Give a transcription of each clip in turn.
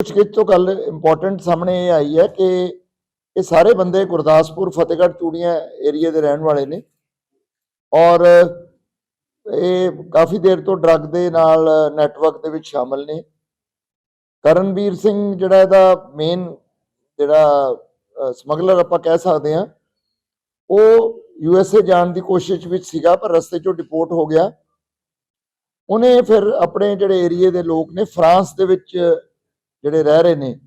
ਪੁੱਛਗਿੱਛ ਤੋਂ ਗੱਲ ਇੰਪੋਰਟੈਂਟ ਸਾਹਮਣੇ ਇਹ ਆਈ ਹੈ ਕਿ ਇਹ ਸਾਰੇ ਬੰਦੇ ਗੁਰਦਾਸਪੁਰ, ਫਤਿਹਗੜ੍ਹ ਚੂੜੀਆਂ ਏਰੀਆ ਦੇ ਰਹਿਣ ਵਾਲੇ ਨੇ ਔਰ ਇਹ ਕਾਫੀ ਦੇਰ ਤੋਂ ਡਰੱਗ ਦੇ ਨਾਲ ਨੈਟਵਰਕ ਦੇ ਵਿੱਚ ਸ਼ਾਮਲ ਨੇ। ਕਰਨਵੀਰ ਸਿੰਘ ਜਿਹੜਾ ਇਹਦਾ ਮੇਨ ਜਿਹੜਾ ਸਮਗਲਰ ਆਪਾਂ ਕਹਿ ਸਕਦੇ ਹਾਂ, ਉਹ ਯੂ ਐਸ ਏ ਜਾਣ ਦੀ ਕੋਸ਼ਿਸ਼ ਵਿੱਚ ਸੀਗਾ ਪਰ ਰਸਤੇ 'ਚੋਂ ਡਿਪੋਰਟ ਹੋ ਗਿਆ। ਉਹਨੇ ਫਿਰ ਆਪਣੇ ਜਿਹੜੇ ਏਰੀਏ ਦੇ ਲੋਕ ਨੇ, ਫਰਾਂਸ ਦੇ ਵਿੱਚ ਜਿਹੜੇ ਰਹਿ ਰਹੇ ਨੇ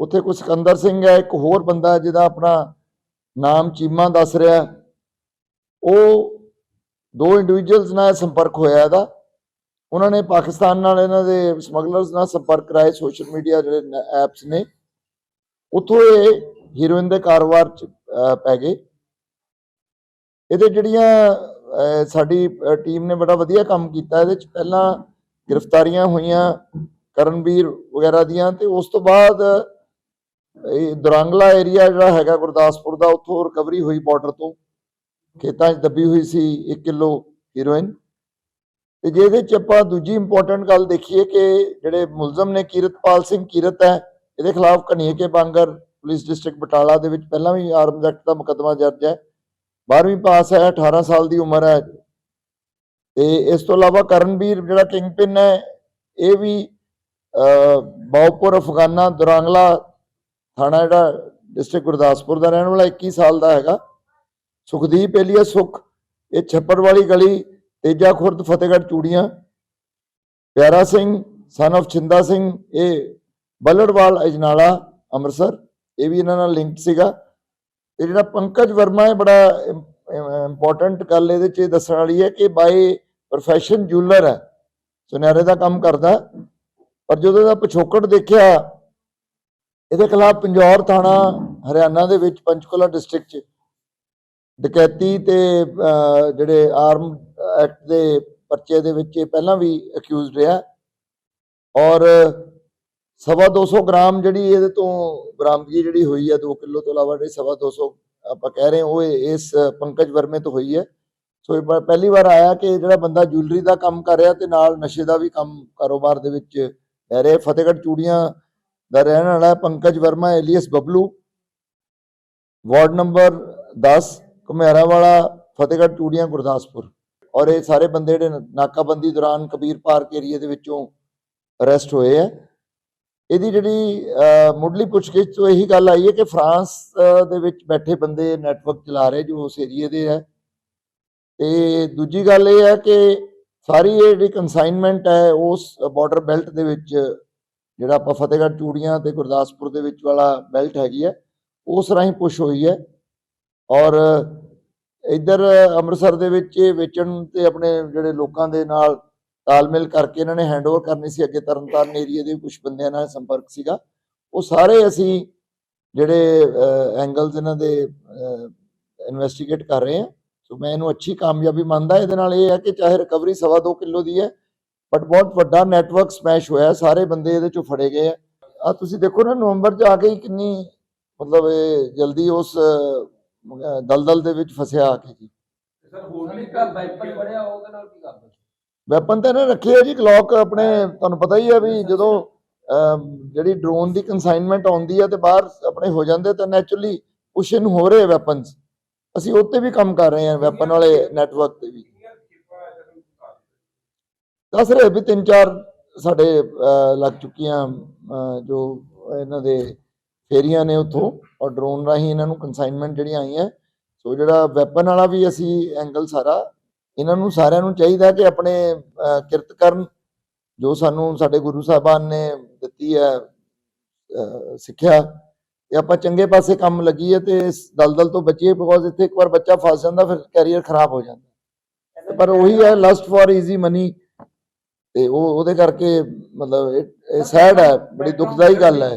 ਉੱਥੇ ਕੋਈ ਸਿਕੰਦਰ ਸਿੰਘ ਹੈ ਇੱਕ ਹੋਰ ਬੰਦਾ ਜਿਹਦਾ ਆਪਣਾ ਨਾਮ ਚੀਮਾ ਦੱਸ ਰਿਹਾ ਉਹ ਦੋ ਇੰਡੀਵਿਜੂਅਲਸ ਨਾਲ ਸੰਪਰਕ ਹੋਇਆ ਇਹਦਾ। ਉਹਨਾਂ ਨੇ ਪਾਕਿਸਤਾਨ ਨਾਲ ਇਹਨਾਂ ਦੇ ਸਮਗਲਰਸ ਨਾਲ ਸੰਪਰਕ ਕਰਾਏ ਸੋਸ਼ਲ ਮੀਡੀਆ ਜਿਹੜੇ ਐਪਸ ਨੇ। ਉੱਥੋਂ ਇਹ ਹੀਰੋਇਨ ਦੇ ਕਾਰੋਬਾਰ ਚ ਅਹ, ਪੈ ਗਏ। ਇਹਦੇ ਜਿਹੜੀਆਂ ਸਾਡੀ ਟੀਮ ਨੇ ਬੜਾ ਵਧੀਆ ਕੰਮ ਕੀਤਾ ਇਹਦੇ ਚ ਪਹਿਲਾਂ ਗ੍ਰਿਫਤਾਰੀਆਂ ਹੋਈਆਂ। ਕਰਨਵੀਰ ਵਗੈਰਾ ਦੀਆਂ ਤੇ ਉਸ ਤੋਂ ਬਾਅਦ, ਇਹ ਦੁਰੰਗਲਾ ਏਰੀਆ ਜਿਹੜਾ ਹੈਗਾ ਗੁਰਦਾਸਪੁਰ ਦਾ, ਉੱਥੋਂ ਰਿਕਵਰੀ ਹੋਈ ਬਾਰਡਰ ਤੋਂ। ਖੇਤਾਂ 'ਚ ਦੱਬੀ ਹੋਈ ਸੀ 1 ਕਿਲੋ ਹੀਰੋਇਨ ਤੇ ਜੇ 'ਚ ਆਪਾਂ ਦੂਜੀ ਇੰਪੋਰਟੈਂਟ ਗੱਲ ਦੇਖੀਏ ਕਿ ਜਿਹੜੇ ਮੁਲਜ਼ਮ ਨੇ ਕੀਰਤਪਾਲ ਸਿੰਘ, ਕੀਰਤ ਹੈ, ਇਹਦੇ ਖਿਲਾਫ ਕਨੀਕੇ ਬਾਂਗਰ ਪੁਲਿਸ ਡਿਸਟ੍ਰਿਕਟ ਬਟਾਲਾ ਦੇ ਵਿੱਚ ਪਹਿਲਾਂ ਵੀ ਆਰਮਜ਼ ਐਕਟ ਦਾ ਮੁਕੱਦਮਾ ਦਰਜ ਹੈ। 12ਵੀਂ ਪਾਸ ਹੈ 18 ਸਾਲ ਦੀ ਉਮਰ ਹੈ। ਤੇ ਇਸ ਤੋਂ ਇਲਾਵਾ ਕਰਨਵੀਰ ਜਿਹੜਾ ਕਿੰਗ ਪਿੰਨ ਹੈ, ਇਹ ਵੀ ਬਾਉਪੁਰ, ਅਫਗਾਨਾ, ਦੁਰਾਂਗਲਾ ਥਾਣਾ ਜਿਹੜਾ ਡਿਸਟ੍ਰਿਕਟ ਗੁਰਦਾਸਪੁਰ ਦਾ ਰਹਿਣ ਵਾਲਾ 21 ਸਾਲ ਦਾ ਹੈਗਾ। ਸੁਖਦੀਪ ਏਲੀਆ ਸੁਖ, ਇਹ ਛੱਪੜ ਵਾਲੀ ਗਲੀ, ਤੇਜਾ ਖੁਰਦ, ਫਤਿਹਗੜ੍ਹ ਚੂੜੀਆਂ। ਪਿਆਰਾ ਸਿੰਘ ਸਨ of ਛਿੰਦਾ ਸਿੰਘ, ਇਹ ਬੱਲੜਵਾਲ, ਅਜਨਾਲਾ, ਅੰਮ੍ਰਿਤਸਰ, ਇਹ ਵੀ ਇਹਨਾਂ ਨਾਲ ਲਿੰਕ ਸੀਗਾ। ਤੇ ਜਿਹੜਾ ਪੰਕਜ ਵਰਮਾ ਹੈ ਬੜਾ ਇੰਪੋਰਟੈਂਟ ਗੱਲ ਇਹਦੇ ਚ ਇਹ ਦੱਸਣ ਵਾਲੀ ਹੈ ਕਿ ਬਾਈ ਪ੍ਰੋਫੈਸ਼ਨ ਜੂਲਰ ਹੈ। ਸੁਨਹਿਰੇ ਦਾ ਕੰਮ ਕਰਦਾ। ਪਰ ਜਦੋਂ ਇਹਦਾ ਪਿਛੋਕੜ ਦੇਖਿਆ, ਇਹਦੇ ਖਿਲਾਫ ਪੰਜੌਰ ਥਾਣਾ ਹਰਿਆਣਾ ਦੇ ਵਿੱਚ ਪੰਚਕੁਲਾ ਡਿਸਟ੍ਰਿਕਟ 'ਚ ਡਕੈਤੀ ਤੇ ਜਿਹੜੇ ਆਰਮ ਐਕਟ ਦੇ ਪਰਚੇ ਦੇ ਵਿੱਚ ਇਹ ਪਹਿਲਾਂ ਵੀ ਅਕਿਊਜ਼ਡ ਰਿਹਾ। ਔਰ ਸਵਾ 200 ਗ੍ਰਾਮ ਜਿਹੜੀ ਇਹਦੇ ਤੋਂ ਬਰਾਮਦਗੀ ਜਿਹੜੀ ਹੋਈ ਹੈ 2 ਕਿਲੋ ਤੋਂ ਇਲਾਵਾ ਜਿਹੜੀ ਸਵਾ 200 ਆਪਾਂ ਕਹਿ ਰਹੇ ਉਹ ਇਹ- ਇਸ ਪੰਕਜ ਵਰਮੇ ਤੋਂ ਹੋਈ ਹੈ। ਸੋ ਇਹ ਪਹਿਲੀ ਵਾਰ ਆਇਆ ਕਿ ਜਿਹੜਾ ਬੰਦਾ ਜੁਐਲਰੀ ਦਾ ਕੰਮ ਕਰ ਰਿਹਾ ਤੇ ਨਾਲ ਨਸ਼ੇ ਦਾ ਵੀ ਕੰਮ ਕਾਰੋਬਾਰ ਦੇ ਵਿੱਚ ਲੈ ਰਿਹਾ ਫਤਿਹਗੜ੍ਹ ਚੂੜੀਆਂ ਦਾ ਰਹਿਣ ਵਾਲਾ Pankaj Verma, alias Bablu. Ward number 10 ਘੁਮਿਆਰਾ ਵਾਲਾ ਫਤਿਹਗੜ੍ਹ ਚੂੜੀਆਂ, ਗੁਰਦਾਸਪੁਰ। ਔਰ ਇਹ ਸਾਰੇ ਬੰਦੇ ਜਿਹੜੇ ਨਾਕਾਬੰਦੀ ਦੌਰਾਨ ਕਬੀਰ ਪਾਰਕ ਏਰੀਆ ਦੇ ਵਿੱਚੋਂ ਅਰੈਸਟ ਹੋਏ ਆ ਇਹਦੀ ਜਿਹੜੀ ਮੁੱਢਲੀ ਪੁੱਛਗਿੱਛ ਤੋਂ ਇਹੀ ਗੱਲ ਆਈ ਹੈ ਕਿ ਫਰਾਂਸ ਦੇ ਵਿੱਚ ਬੈਠੇ ਬੰਦੇ ਨੈਟਵਰਕ ਚਲਾ ਰਹੇ ਜੋ ਉਸ ਏਰੀਏ ਦੇ ਹੈ। ਤੇ ਦੂਜੀ ਗੱਲ ਇਹ ਹੈ ਕਿ ਸਾਰੀ ਇਹ ਜਿਹੜੀ ਕਨਸਾਈਨਮੈਂਟ ਹੈ, ਉਸ ਬਾਰਡਰ ਬੈਲਟ ਦੇ ਵਿੱਚ ਜਿਹੜਾ ਆਪਾਂ ਫਤਿਹਗੜ੍ਹ ਚੂੜੀਆਂ ਤੇ ਗੁਰਦਾਸਪੁਰ ਦੇ ਵਿੱਚ ਵਾਲਾ ਬੈਲਟ ਹੈਗੀ ਹੈ, ਉਸ ਰਾਹੀਂ ਪੁਸ਼ ਹੋਈ ਹੈ। ਔਰ ਇੱਧਰ ਅੰਮ੍ਰਿਤਸਰ ਦੇ ਵਿੱਚ ਇਹ ਵੇਚਣ ਤੇ ਆਪਣੇ ਜਿਹੜੇ ਲੋਕਾਂ ਦੇ ਨਾਲ ਤਾਲਮੇਲ ਕਰਕੇ ਇਹਨਾਂ ਨੇ ਹੈਂਡਓਵਰ ਕਰਨੀ ਸੀ, ਅੱਗੇ ਤਰਨਤਾਰਨ ਏਰੀਆ ਦੇ ਕੁਝ ਬੰਦਿਆਂ ਨਾਲ ਸੰਪਰਕ ਸੀਗਾ। ਉਹ ਸਾਰੇ ਅਸੀਂ ਜਿਹੜੇ ਐਂਗਲਸ ਇਹਨਾਂ ਦੇ ਇਨਵੈਸਟੀਗੇਟ ਕਰ ਰਹੇ ਹਾਂ। ਸੋ ਮੈਂ ਇਹਨੂੰ ਅੱਛੀ ਕਾਮਯਾਬੀ ਮੰਨਦਾ ਇਹਦੇ ਨਾਲ ਇਹ ਹੈ ਕਿ ਚਾਹੇ ਰਿਕਵਰੀ ਸਵਾ ਦੋ ਕਿਲੋ ਦੀ ਹੈ ਬਟ ਬਹੁਤ ਵੱਡਾ ਨੈਟਵਰਕ ਸਮੈਸ਼ ਹੋਇਆ ਸਾਰੇ ਬੰਦੇ ਇਹਦੇ ਚੋਂ ਫੜੇ ਗਏ ਆ ਆ ਤੁਸੀਂ ਦੇਖੋ ਨਾ ਨਵੰਬਰ ਚ ਆ ਕੇ ਹੀ ਕਿੰਨੀ ਮਤਲਬ ਇਹ ਜਲਦੀ ਉਸ ਦਲਦਲ ਦੇ ਵਿੱਚ ਫਸਿਆ ਆ ਕੇ ਜੀ। ਸਰ ਹੋਰ ਵੀ ਘਰ ਵਾਈਪਰ ਫੜਿਆ ਉਹਦੇ ਨਾਲ ਕੀ ਕਰਦਾ ਵੈਪਨ ਤਾਂ ਇਹਨੇ ਰੱਖੇ ਆ ਜੀ ਗਲੌਕ ਆਪਣੇ ਤੁਹਾਨੂੰ ਪਤਾ ਹੀ ਹੈ ਵੀ ਜਦੋਂ ਜਿਹੜੀ ਡਰੋਨ ਦੀ ਕਨਸਾਈਨਮੈਂਟ ਆਉਂਦੀ ਹੈ ਤੇ ਬਾਹਰ ਆਪਣੇ ਹੋ ਜਾਂਦੇ ਤਾਂ ਨੈਚੁਰਲੀ ਪੁਸ਼ਨ ਹੋ ਰਹੇ ਵੈਪਨਸ ਅਸੀਂ ਉੱਤੇ ਵੀ ਕੰਮ ਕਰ ਰਹੇ ਹਾਂ ਵੈਪਨ ਵਾਲੇ ਨੈਟਵਰਕ ਤੇ ਵੀ। ਦੱਸ ਰਹੇ ਵੀ ਤਿੰਨ ਚਾਰ ਸਾਡੇ ਅਹ, ਲੱਗ ਚੁੱਕੀਆਂ ਅਹ, ਜੋ ਇਹਨਾਂ ਦੇ ਫੇਰੀਆਂ ਨੇ ਉੱਥੋਂ ਔਰ ਡਰੋਨ ਰਾਹੀਂ ਇਹਨਾਂ ਨੂੰ ਕਨਸਾਈਨਮੈਂਟ ਜਿਹੜੀਆਂ ਆਈਆਂ ਸੋ ਜਿਹੜਾ ਵੈਪਨ ਵਾਲਾ ਵੀ ਅਸੀਂ ਐਂਗਲ ਸਾਰਾ ਇਹਨਾਂ ਨੂੰ ਸਾਰਿਆਂ ਨੂੰ ਚਾਹੀਦਾ ਕਿ ਆਪਣੇ ਅਹ, ਕਿਰਤ ਕਰਨ ਜੋ ਸਾਨੂੰ ਸਾਡੇ ਗੁਰੂ ਸਾਹਿਬਾਨ ਨੇ ਦਿੱਤੀ ਹੈ ਅਹ, ਸਿੱਖਿਆ ਤੇ ਆਪਾਂ ਚੰਗੇ ਪਾਸੇ ਕੰਮ ਲੱਗੀਏ ਤੇ ਇਸ ਦਲਦਲ ਤੋਂ ਬਚੀਏ ਬਿਕੋਜ਼ ਇੱਥੇ ਇੱਕ ਵਾਰ ਬੱਚਾ ਫਸ ਜਾਂਦਾ, ਫਿਰ ਕੈਰੀਅਰ ਖਰਾਬ ਹੋ ਜਾਂਦਾ। ਪਰ ਉਹੀ ਹੈ ਲਸਟ ਫॉर ਈਜ਼ੀ ਮਨੀ ਤੇ ਉਹ, ਉਹਦੇ ਕਰਕੇ ਮਤਲਬ ਇਹ ਸੈਡ ਹੈ, ਬੜੀ ਦੁਖਦਾਈ ਗੱਲ ਹੈ।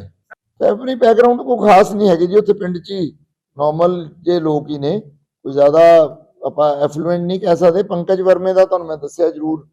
ਫੈਮਿਲੀ ਬੈਕਗ੍ਰਾਉਂਡ ਕੋਈ ਖਾਸ ਨਹੀਂ ਹੈਗੀ ਜੀ ਉੱਥੇ ਪਿੰਡ 'ਚ ਹੀ। ਨਾਰਮਲ ਜੇ ਲੋਕ ਹੀ ਨੇ, ਕੋਈ ਜ਼ਿਆਦਾ ਆਪਾਂ ਐਫਲੂਐਂਟ ਨਹੀਂ ਕਹਿ ਸਕਦੇ। ਪੰਕਜ ਵਰਮੇ ਦਾ ਤੁਹਾਨੂੰ ਮੈਂ ਦੱਸਿਆ ਜ਼ਰੂਰ।